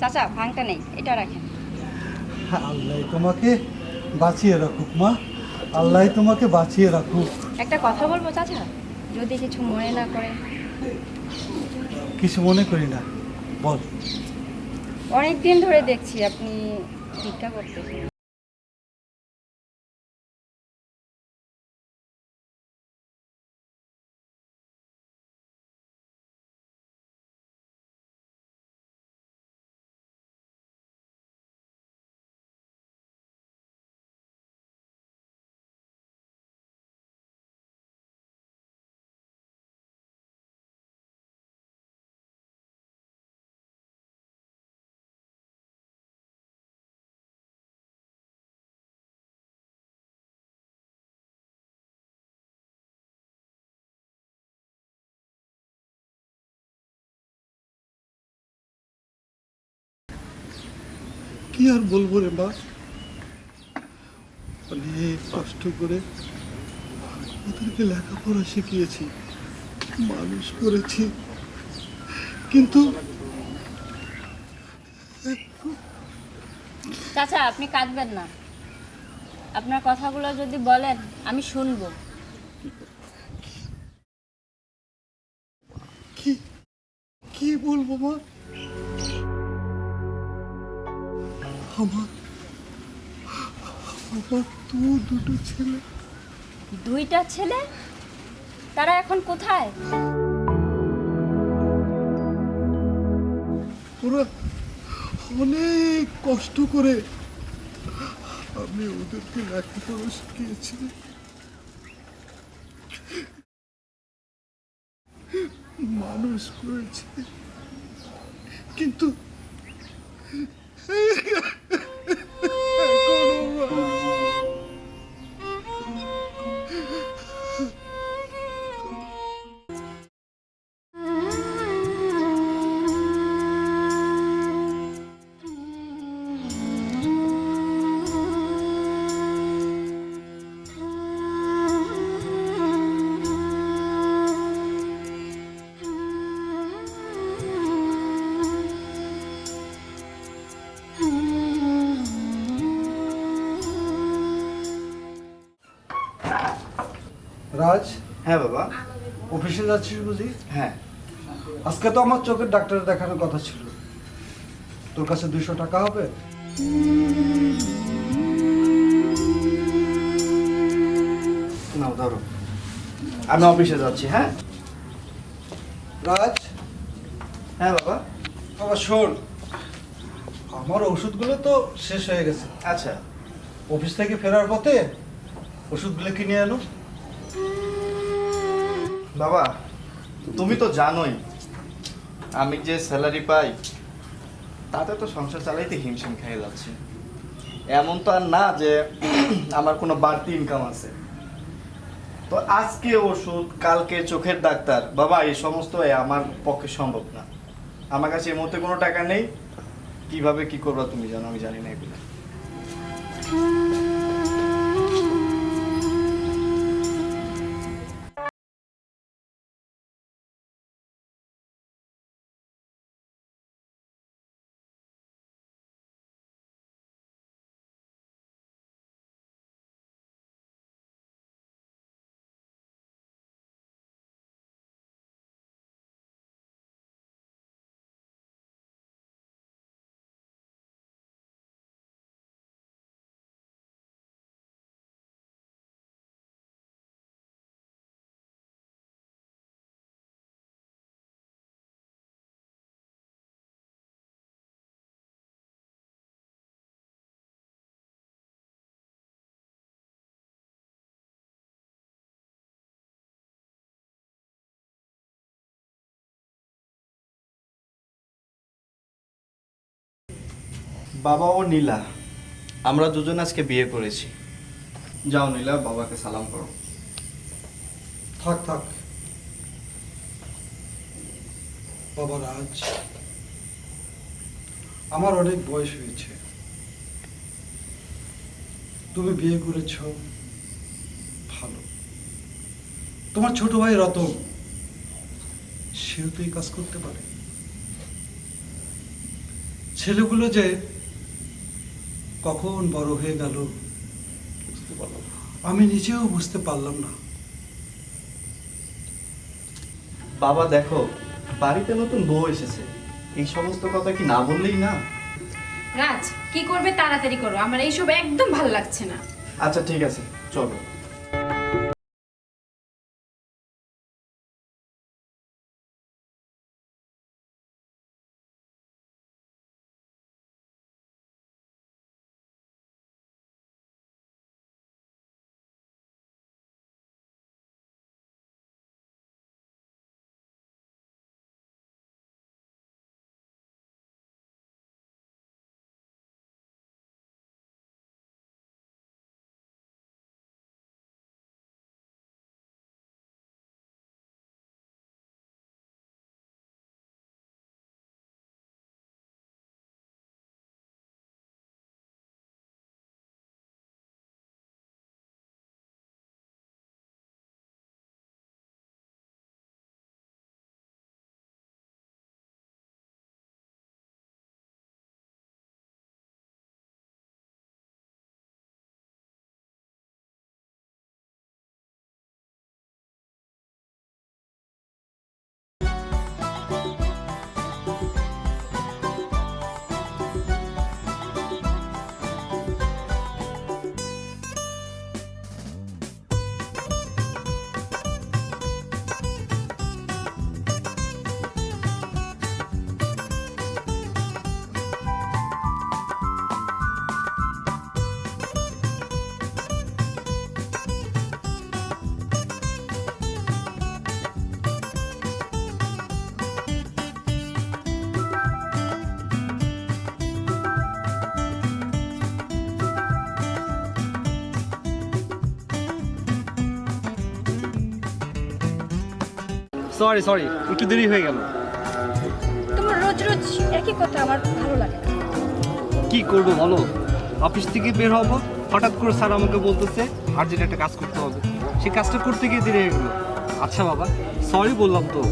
চাচা ভাঙটা নেই এটা রাখেন। আল্লাহ তোমাকে বাঁচিয়ে রাখুক মা। আল্লাহ তোমাকে বাঁচিয়ে রাখুক। একটা কথা বলব চাচা? যদি কিছু মনে না করে। কিছু মনে করি না বল। অনেক দিন ধরে দেখছি আপনি ভিক্ষা করতেছেন। কি আর বলব রে মা? অনেক কষ্ট করে ওদেরকে লেখাপড়া শিখিয়েছি মানুষ করেছি। কিন্তু চাচা আপনি কাঁদবেন না। আপনার কথাগুলো যদি বলেন আমি শুনব। কি কি বলব মা? আমার আমার তো দুটো ছেলে। দুইটা ছেলে? তারা এখন কোথায়? ওরা অনেক কষ্ট করে আমি ওদেরকে লেখাপড়া শিখিয়েছি মানুষ করেছে। কিন্তু রাজ হ্যাঁ বাবা। অফিসে যাচ্ছিস বুঝি? হ্যাঁ। আজকে তো আমার চোখের ডাক্তার দেখানোর কথা ছিল। তোর কাছে দুশো টাকা হবে? নাও ধরো। আমি অফিসে যাচ্ছি হ্যাঁ? রাজ? হ্যাঁ বাবা। বাবা শোন। আমার ওষুধগুলো তো শেষ হয়ে গেছে। আচ্ছা। অফিস থেকে ফেরার পথে ওষুধগুলো কিনে আনো। বাবা, তুমি তো জানোই, আমি যে স্যালারি পাই, তাতে তো সংসার চালাইতে হিমশিম খেয়ে যাচ্ছে। এমন তো আর না যে আমার কোনো বাড়তি ইনকাম আছে। তো আজকে ওষুধ, কালকে চোখের ডাক্তার, বাবা, এই সমস্ত আমার পক্ষে সম্ভব না। আমার কাছে এই মুহূর্তে কোনো টাকা নেই। কীভাবে কি করবা তুমি জানো, আমি জানি না এগুলো। বাবা ও নীলা, আমরা দুজন আজকে বিয়ে করেছি। যাও নীলা, বাবাকে সালাম করো। থাক থাক। বাবা রাজ। আমার অনেক বয়স হয়েছে। তুমি বিয়ে করেছ, ভালো। তোমার ছোট ভাই রতন, সেও তো এই কাজ করতে পারে। ছেলেগুলো যে কখন বড় হয়ে গেল? আমি নিজেও বুঝতে পারলাম না। বাবা দেখো বাড়িতে নতুন বউ এসেছে। এই সমস্ত কথা কি না বললেই না? রাজ কি করবে তাড়াতাড়ি করো। আমার এইসব একদম ভালো লাগছে না। আচ্ছা ঠিক আছে চলো। সরি সরি একটু দেরি হয়ে গেল। তোমার রোজ রোজ একই কথা আমার ভালো লাগে না। কি করব বলো? অফিস থেকে বের হব হঠাৎ করে স্যার আমাকে বলতেছে আর্জেন্ট একটা কাজ করতে হবে। সেই কাজটা করতে গিয়ে দেরি হয়ে গেলো। আচ্ছা বাবা সরি বললাম তো।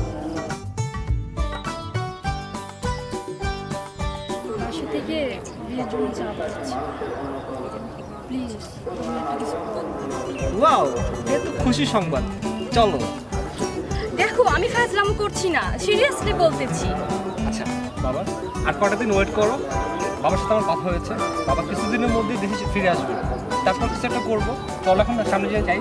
বাসা থেকে বিয়ের জন্য চাপ দিচ্ছি প্লিজ ওয়াও এ তো খুশি সংবাদ। চলো। দেখো, আমি ফাজলাম করছি না সিরিয়াসলি বলতেছি। আচ্ছা বাবা, আর কটা দিন ওয়েট করো। বাবার সাথে আমার কথা হয়েছে। বাবা কিছুদিনের মধ্যেই দেশে ফিরে আসবে। তারপর কিছু একটা করব। চলো এখন সামনে যেয়ে যাই।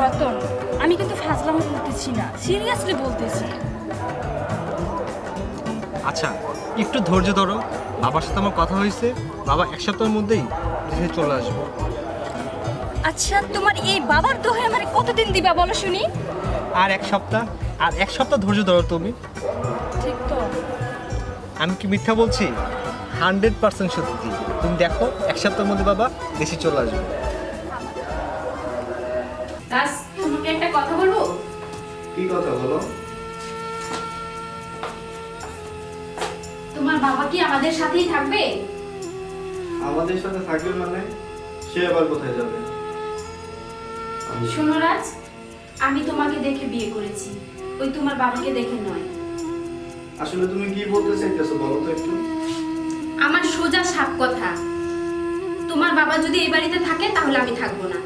রতন আমি কিন্তু ফাজলাম করতেছি না সিরিয়াসলি বলতেছি। আচ্ছা একটু ধৈর্য ধরো বাবার সাথে আমার কথা হয়েছে বাবা এক সপ্তাহের মধ্যেই দেশে চলে আসবে। আচ্ছা তোমার এই বাবার দোহে আমার কতদিন দিবা বলো শুনি? আর এক সপ্তাহ আর এক সপ্তাহ ধৈর্য ধরো তুমি। ঠিক তো। আমি কি মিথ্যা বলছি? হান্ড্রেড পার্সেন্ট সত্যি। তুমি দেখো এক সপ্তাহের মধ্যে বাবা দেশে চলে আসবে। কি কথা বলো? তোমার বাবা কি আমাদের সাথেই থাকবে? আমাদের সাথে থাকবে মানে সে আবার কোথায় যাবে? শোনো রাজ আমি তোমাকে দেখে বিয়ে করেছি। ওই তোমার বাবাকে দেখে নয়। আসলে তুমি কি বলতে চাইতেছো বলো তো একটু? আমার সোজা সাপ কথা। তোমার বাবা যদি এই বাড়িতে থাকে তাহলে আমি থাকব না।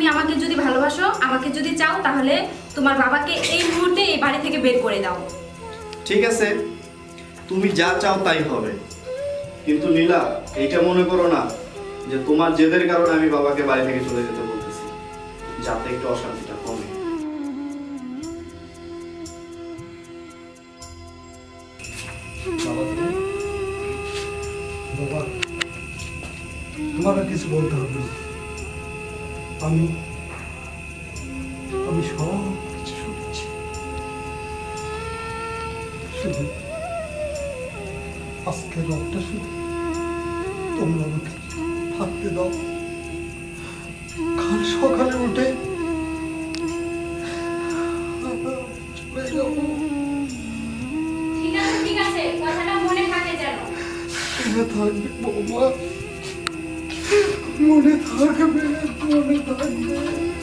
তুমি আমাকে যদি ভালোবাসো আমাকে যদি চাও তাহলে তোমার বাবাকে এই মুহূর্তে এই বাড়ি থেকে বের করে দাও। ঠিক আছে তুমি যা চাও তাই হবে। কিন্তু নীলা এইটা মনে করো না যে তোমার জেদের কারণে আমি বাবাকে বাড়ি থেকে চলে যেতে বলতেছি যাতে একটু অশান্তিটা কমে। বাবা তোমার কিছু বলতে হবে না। আমি আমি সব কিছু শুনেছি। শুধু আজকে রথটা শুধু তোমরা আমাকে থাকতে দাও। কাল সকালে উঠে মনে থাকবে মনে থাকবে। মনে থাকবে